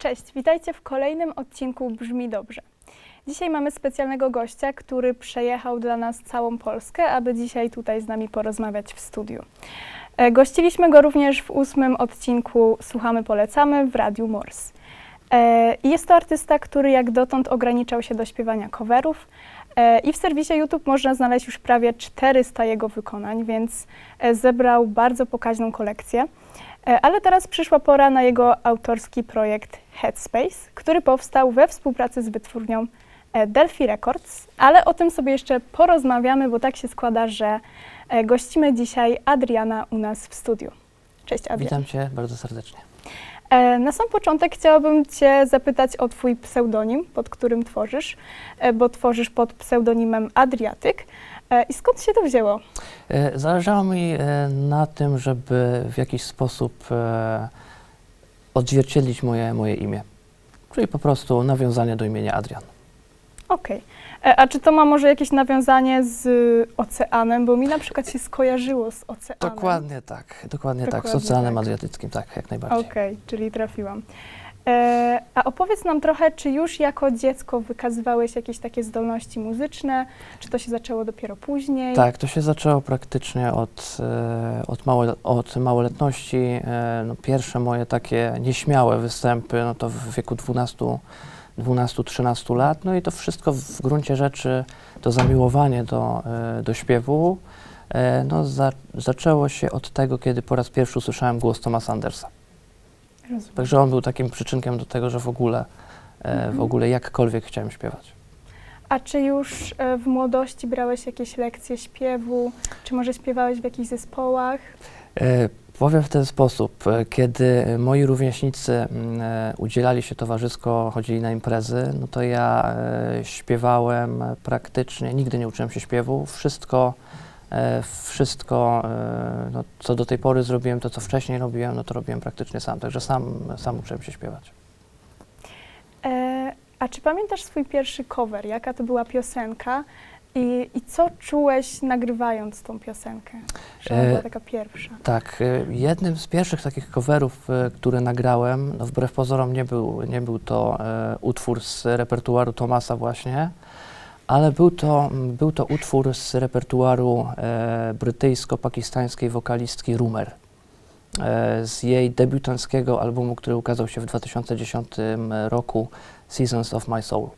Cześć, witajcie w kolejnym odcinku Brzmi Dobrze. Dzisiaj mamy specjalnego gościa, który przejechał dla nas całą Polskę, aby dzisiaj tutaj z nami porozmawiać w studiu. E, Gościliśmy go również w ósmym odcinku Słuchamy Polecamy w Radiu Mors. E, i Jest to artysta, który jak dotąd ograniczał się do śpiewania coverów i w serwisie YouTube można znaleźć już prawie 400 jego wykonań, więc e, zebrał bardzo pokaźną kolekcję. E, Ale teraz przyszła pora na jego autorski projekt Headspace, który powstał we współpracy z wytwórnią e, Delphi Records, ale o tym sobie jeszcze porozmawiamy, bo tak się składa, że e, gościmy dzisiaj Adriana u nas w studiu. Cześć Adrian. Witam Cię bardzo serdecznie. E, Na sam początek chciałabym Cię zapytać o Twój pseudonim, pod którym tworzysz, e, bo tworzysz pod pseudonimem Adriatyk. E, I skąd się to wzięło? Zależało mi na tym, żeby w jakiś sposób odzwierciedlić moje, moje imię. Czyli po prostu nawiązanie do imienia Adrian. Okej. E, A czy to ma może jakieś nawiązanie z oceanem? Bo mi na przykład się skojarzyło z oceanem. Dokładnie tak, dokładnie, tak, z Dokładnie Oceanem tak. Adriatyckim, tak, jak najbardziej. Okej, czyli trafiłam. E, a opowiedz nam trochę, czy już jako dziecko wykazywałeś jakieś takie zdolności muzyczne, czy to się zaczęło dopiero później? Tak, to się zaczęło praktycznie od, e, od, małe, od małoletności. E, no, pierwsze moje takie nieśmiałe występy, no to w wieku 12, 12-13 lat. No i to wszystko w gruncie rzeczy, to zamiłowanie do, e, do śpiewu, e, no, za, zaczęło się od tego, kiedy po raz pierwszy usłyszałem głos Thomasa Andersa. Rozumiem. Także on był takim przyczynkiem do tego, że w ogóle, e, w ogóle jakkolwiek chciałem śpiewać. A czy już e, w młodości brałeś jakieś lekcje śpiewu? Czy może śpiewałeś w jakichś zespołach? E, Powiem w ten sposób, e, kiedy moi rówieśnicy e, udzielali się towarzysko, chodzili na imprezy, no to ja e, śpiewałem praktycznie, nigdy nie uczyłem się śpiewu, wszystko, e, wszystko e, no, co do tej pory zrobiłem, to co wcześniej robiłem, no to robiłem praktycznie sam, także sam, sam uczyłem się śpiewać. E, a czy pamiętasz swój pierwszy cover? Jaka to była piosenka? I, I co czułeś nagrywając tą piosenkę? Że ona E, była taka pierwsza. Tak, y, jednym z pierwszych takich coverów, y, które nagrałem, no wbrew pozorom nie był, nie był to e, utwór z repertuaru Tomasa właśnie, ale był to, był to utwór z repertuaru e, brytyjsko-pakistańskiej wokalistki Rumer. E, z jej debiutanckiego albumu, który ukazał się w 2010 roku, Seasons of My Soul.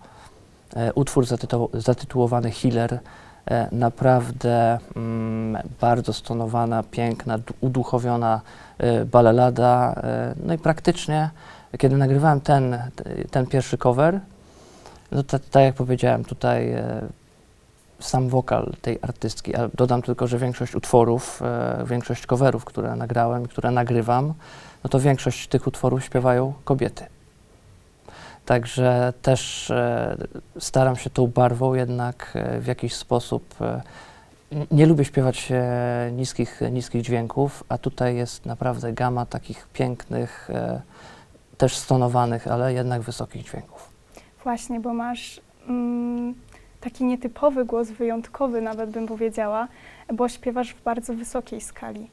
E, utwór zatytuł, zatytułowany Healer, e, naprawdę mm, bardzo stonowana, piękna, uduchowiona e, balelada. No i praktycznie, kiedy nagrywałem ten, ten pierwszy cover, no tak jak powiedziałem, tutaj sam wokal tej artystki, a dodam tylko, że większość utworów, większość coverów, które nagrałem, które nagrywam, no to większość tych utworów śpiewają kobiety. Także też e, staram się tą barwą jednak e, w jakiś sposób. E, nie lubię śpiewać niskich, niskich dźwięków, a tutaj jest naprawdę gama takich pięknych, też stonowanych, ale jednak wysokich dźwięków. Właśnie, bo masz mm, taki nietypowy głos, wyjątkowy nawet bym powiedziała, bo śpiewasz w bardzo wysokiej skali.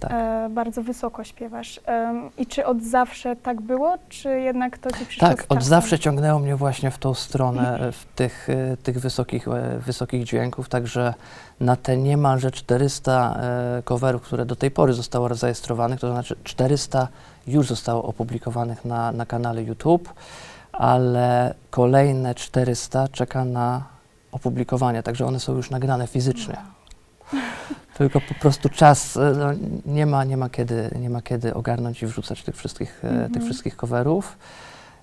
Tak. E, bardzo wysoko śpiewasz. Em, I czy od zawsze tak było, czy jednak to ci przyszło Tak, od zawsze ciągnęło mnie właśnie w tą stronę e, w tych, e, tych wysokich, e, wysokich dźwięków, także na te niemalże 400 e, coverów, które do tej pory zostało zarejestrowanych, to znaczy 400 już zostało opublikowanych na, na kanale YouTube, ale kolejne 400 czeka na opublikowanie, także one są już nagrane fizycznie. Tylko po prostu czas, e, no, nie, ma, nie, ma kiedy, nie ma kiedy ogarnąć i wrzucać tych wszystkich, e, tych Mhm. wszystkich coverów.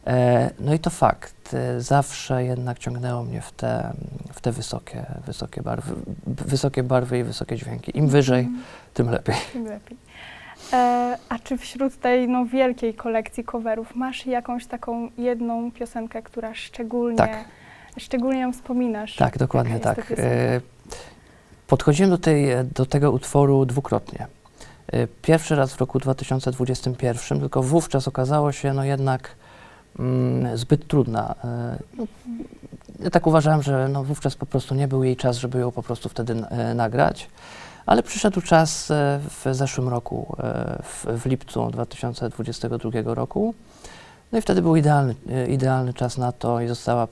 E, no i to fakt, zawsze jednak ciągnęło mnie w te, w te wysokie, wysokie, barwy, wysokie barwy i wysokie dźwięki. Im wyżej, Mhm, tym lepiej. tym lepiej. E, a czy wśród tej no, wielkiej kolekcji coverów masz jakąś taką jedną piosenkę, która szczególnie, Tak. szczególnie ją wspominasz? Tak, dokładnie tak. Podchodziłem do, tej, do tego utworu dwukrotnie. E, Pierwszy raz w roku 2021, tylko wówczas okazało się no jednak mm, zbyt trudna. E, no, ja tak uważałem, że no wówczas po prostu nie był jej czas, żeby ją po prostu wtedy e, nagrać. Ale przyszedł czas w zeszłym roku, w, w lipcu 2022 roku. No i wtedy był idealny, idealny czas na to i została,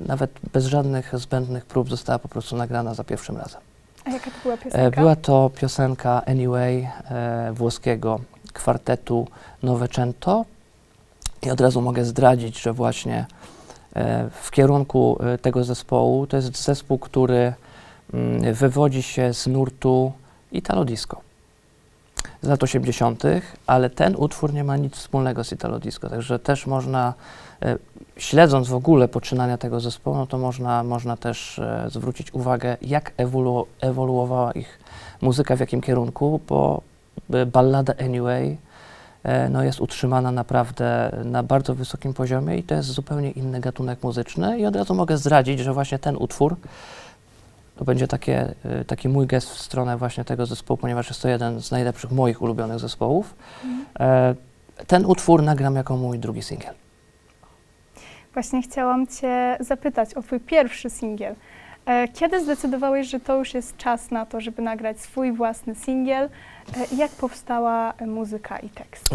nawet bez żadnych zbędnych prób, została po prostu nagrana za pierwszym razem. A jaka to była E, piosenka? Była to piosenka Anyway e, włoskiego kwartetu Novecento i od razu mogę zdradzić, że właśnie e, w kierunku e, tego zespołu to jest zespół, który mm, wywodzi się z nurtu Italo Disco z lat 80., ale ten utwór nie ma nic wspólnego z Italo Disco, także też można, e, śledząc w ogóle poczynania tego zespołu, no to można, można też e, zwrócić uwagę, jak ewolu, ewoluowała ich muzyka, w jakim kierunku, bo e, ballada Anyway no jest utrzymana naprawdę na bardzo wysokim poziomie i to jest zupełnie inny gatunek muzyczny i od razu mogę zdradzić, że właśnie ten utwór to będzie takie, e, taki mój gest w stronę właśnie tego zespołu, ponieważ jest to jeden z najlepszych moich ulubionych zespołów. Mhm. Ten utwór nagram jako mój drugi singiel. Właśnie chciałam Cię zapytać o Twój pierwszy singiel. E, Kiedy zdecydowałeś, że to już jest czas na to, żeby nagrać swój własny singiel? E, Jak powstała muzyka i tekst?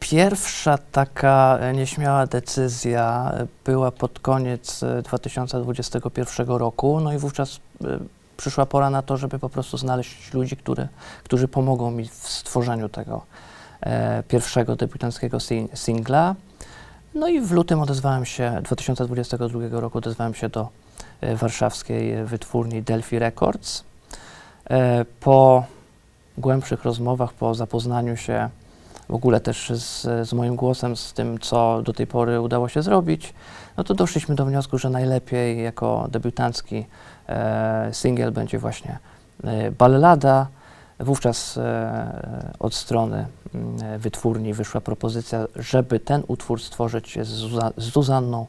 Pierwsza taka nieśmiała decyzja była pod koniec e, 2021 roku, no i wówczas przyszła pora na to, żeby po prostu znaleźć ludzi, który, którzy pomogą mi w stworzeniu tego e, pierwszego debiutanckiego sing- singla. No i w lutym odezwałem się, 2022 roku odezwałem się do e, warszawskiej wytwórni Delphi Records. E, po głębszych rozmowach, po zapoznaniu się w ogóle też z, z moim głosem, z tym, co do tej pory udało się zrobić, no to doszliśmy do wniosku, że najlepiej jako debiutancki e, singiel będzie właśnie e, ballada. Wówczas e, od strony mm, wytwórni wyszła propozycja, żeby ten utwór stworzyć z, z Zuzanną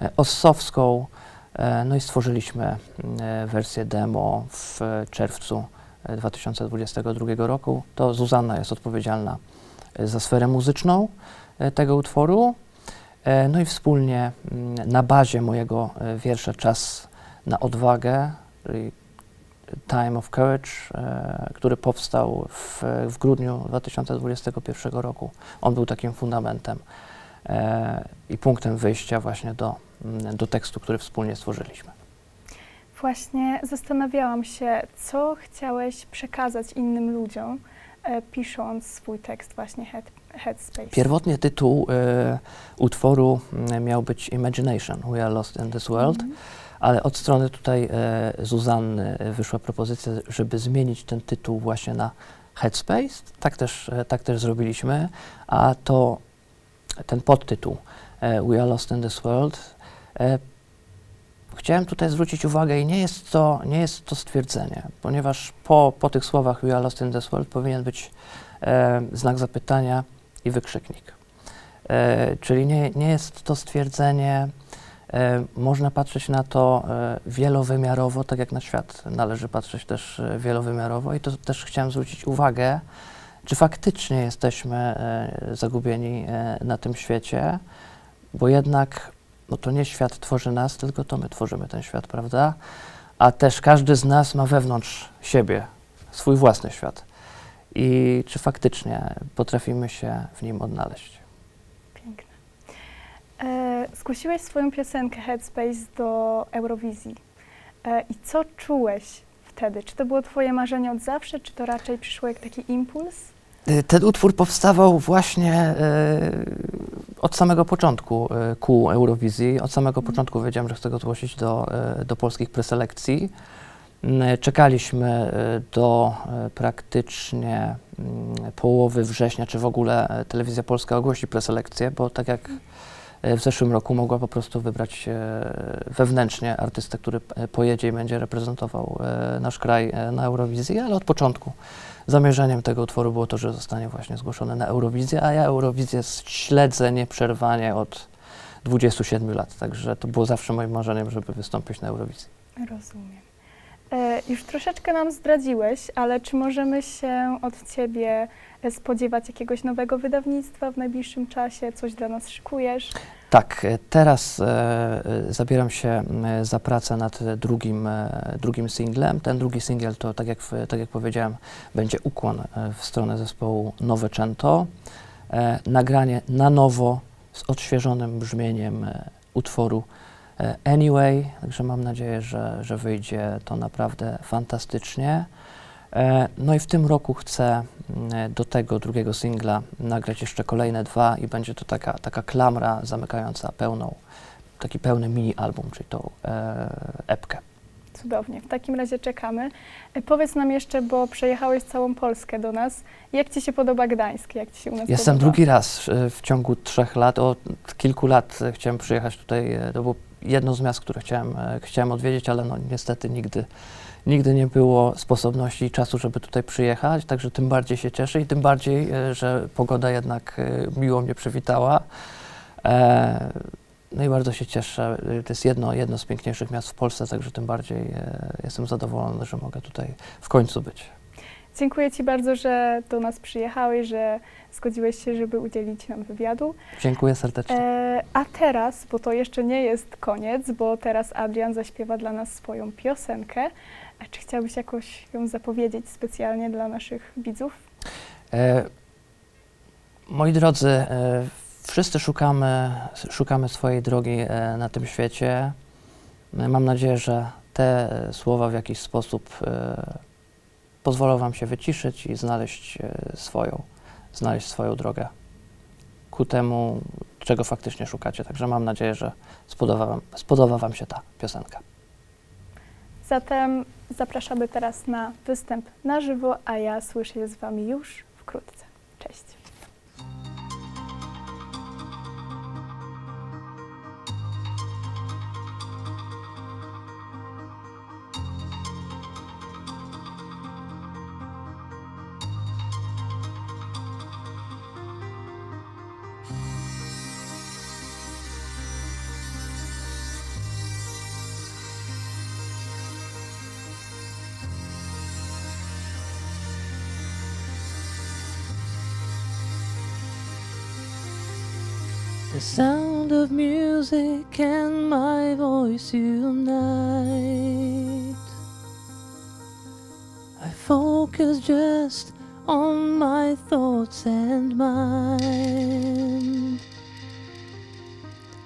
e, Ossowską. E, no i stworzyliśmy e, wersję demo w e, czerwcu e, 2022 roku. To Zuzanna jest odpowiedzialna e, za sferę muzyczną e, tego utworu. E, No i wspólnie mm, na bazie mojego e, wiersza Czas na odwagę, Time of Courage, e, który powstał w, w grudniu 2021 roku. On był takim fundamentem e, i punktem wyjścia właśnie do, mm, do tekstu, który wspólnie stworzyliśmy. Właśnie zastanawiałam się, co chciałeś przekazać innym ludziom, e, pisząc swój tekst właśnie head, Headspace. Pierwotnie tytuł e, utworu mm, miał być Imagination, We Are Lost in This World, Mhm. ale od strony tutaj e, Zuzanny e, wyszła propozycja, żeby zmienić ten tytuł właśnie na Headspace. Tak też, e, tak też zrobiliśmy, a to ten podtytuł e, We Are Lost in This World e, Chciałem tutaj zwrócić uwagę i nie jest to, nie jest to stwierdzenie, ponieważ po, po tych słowach We are lost in this world powinien być e, znak zapytania i wykrzyknik. E, czyli nie, nie jest to stwierdzenie, e, można patrzeć na to e, wielowymiarowo, tak jak na świat należy patrzeć też e, wielowymiarowo i to też chciałem zwrócić uwagę, czy faktycznie jesteśmy e, zagubieni e, na tym świecie, bo jednak no to nie świat tworzy nas, tylko to my tworzymy ten świat, prawda? A też każdy z nas ma wewnątrz siebie swój własny świat. I czy faktycznie potrafimy się w nim odnaleźć? Piękne. E, swoją piosenkę Headspace do Eurowizji. E, I co czułeś wtedy? Czy to było Twoje marzenie od zawsze, czy to raczej przyszło jak taki impuls? Y, Ten utwór powstawał właśnie y, od samego początku y, ku Eurowizji. Od samego Mhm. początku wiedziałem, że chcę go zgłosić do, do polskich preselekcji. Y, Czekaliśmy do praktycznie y, połowy września, czy w ogóle Telewizja Polska ogłosi preselekcję, bo tak jak y, w zeszłym roku mogła po prostu wybrać wewnętrznie artystę, który y, pojedzie i będzie reprezentował y, nasz kraj na Eurowizji, ale od początku zamierzeniem tego utworu było to, że zostanie właśnie zgłoszony na Eurowizję, a ja Eurowizję śledzę nieprzerwanie od 27 lat, także to było zawsze moim marzeniem, żeby wystąpić na Eurowizji. Rozumiem. E, już troszeczkę nam zdradziłeś, ale czy możemy się od Ciebie e, spodziewać jakiegoś nowego wydawnictwa w najbliższym czasie? Coś dla nas szykujesz? Tak, e, teraz e, zabieram się za pracę nad drugim, e, drugim singlem. Ten drugi singiel to, tak jak, tak jak powiedziałem, będzie ukłon w stronę zespołu Novecento. E, nagranie na nowo z odświeżonym brzmieniem utworu Anyway, także mam nadzieję, że, że wyjdzie to naprawdę fantastycznie. E, No i w tym roku chcę mm, do tego drugiego singla nagrać jeszcze kolejne dwa i będzie to taka, taka klamra zamykająca pełną, taki pełny mini album, czyli tą e, epkę. Cudownie, w takim razie czekamy. E, Powiedz nam jeszcze, bo przejechałeś całą Polskę do nas. Jak Ci się podoba Gdańsk? Jak Ci się u nas Jestem podoba? drugi raz e, w ciągu trzech lat, od kilku lat e, chciałem przyjechać tutaj, e, to było jedno z miast, które chciałem, e, chciałem odwiedzić, ale no niestety nigdy, nigdy nie było sposobności i czasu, żeby tutaj przyjechać, także tym bardziej się cieszę i tym bardziej, e, że pogoda jednak e, miło mnie przywitała. No i bardzo się cieszę. To jest jedno, jedno z piękniejszych miast w Polsce, także tym bardziej jestem zadowolony, że mogę tutaj w końcu być. Dziękuję Ci bardzo, że do nas przyjechałeś, że zgodziłeś się, żeby udzielić nam wywiadu. Dziękuję serdecznie. E, a teraz, bo to jeszcze nie jest koniec, bo teraz Adrian zaśpiewa dla nas swoją piosenkę. E, Czy chciałbyś jakoś ją zapowiedzieć specjalnie dla naszych widzów? E, moi drodzy, e, wszyscy szukamy, szukamy swojej drogi e, na tym świecie. E, Mam nadzieję, że te e, słowa w jakiś sposób e, pozwolą Wam się wyciszyć i znaleźć e, swoją, znaleźć swoją drogę ku temu, czego faktycznie szukacie. Także mam nadzieję, że spodoba Wam, spodoba wam się ta piosenka. Zatem zapraszamy teraz na występ na żywo, a ja słyszę się z Wami już wkrótce. Cześć. The sound of music and my voice unite. I focus just on my thoughts and mind.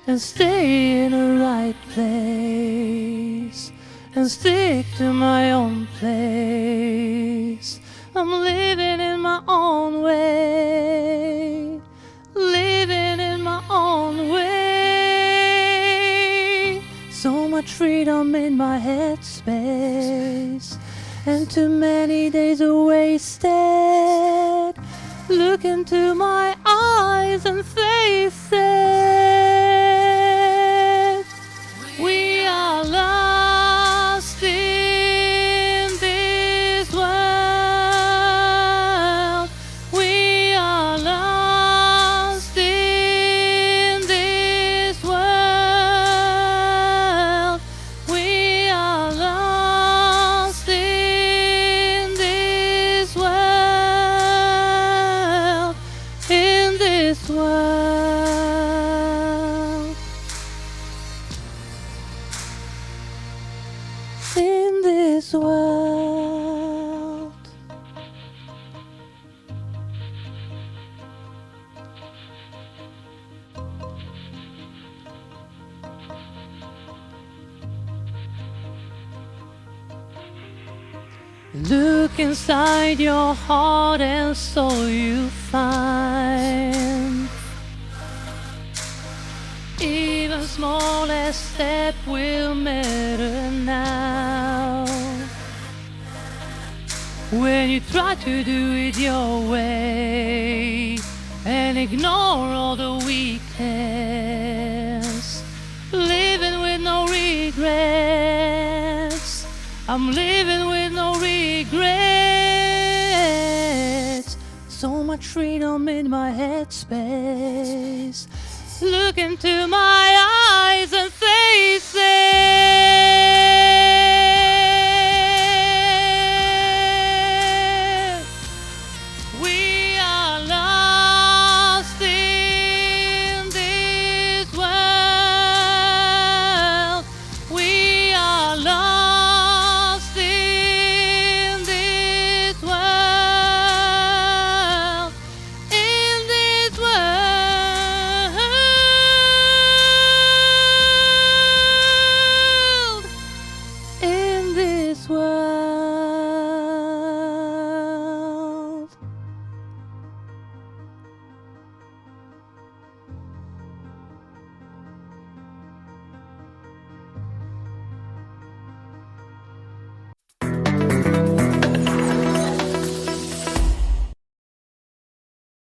And stay in the right place. And stick to my own place. I'm living in my own way freedom in my headspace, and too many days are wasted. Look into my eyes and face world. Look inside your heart and so you find even smallest step will matter now. When you try to do it your way and ignore all the weakness, living with no regrets. I'm living with no regrets. So much freedom in my headspace. Look into my eyes and face it.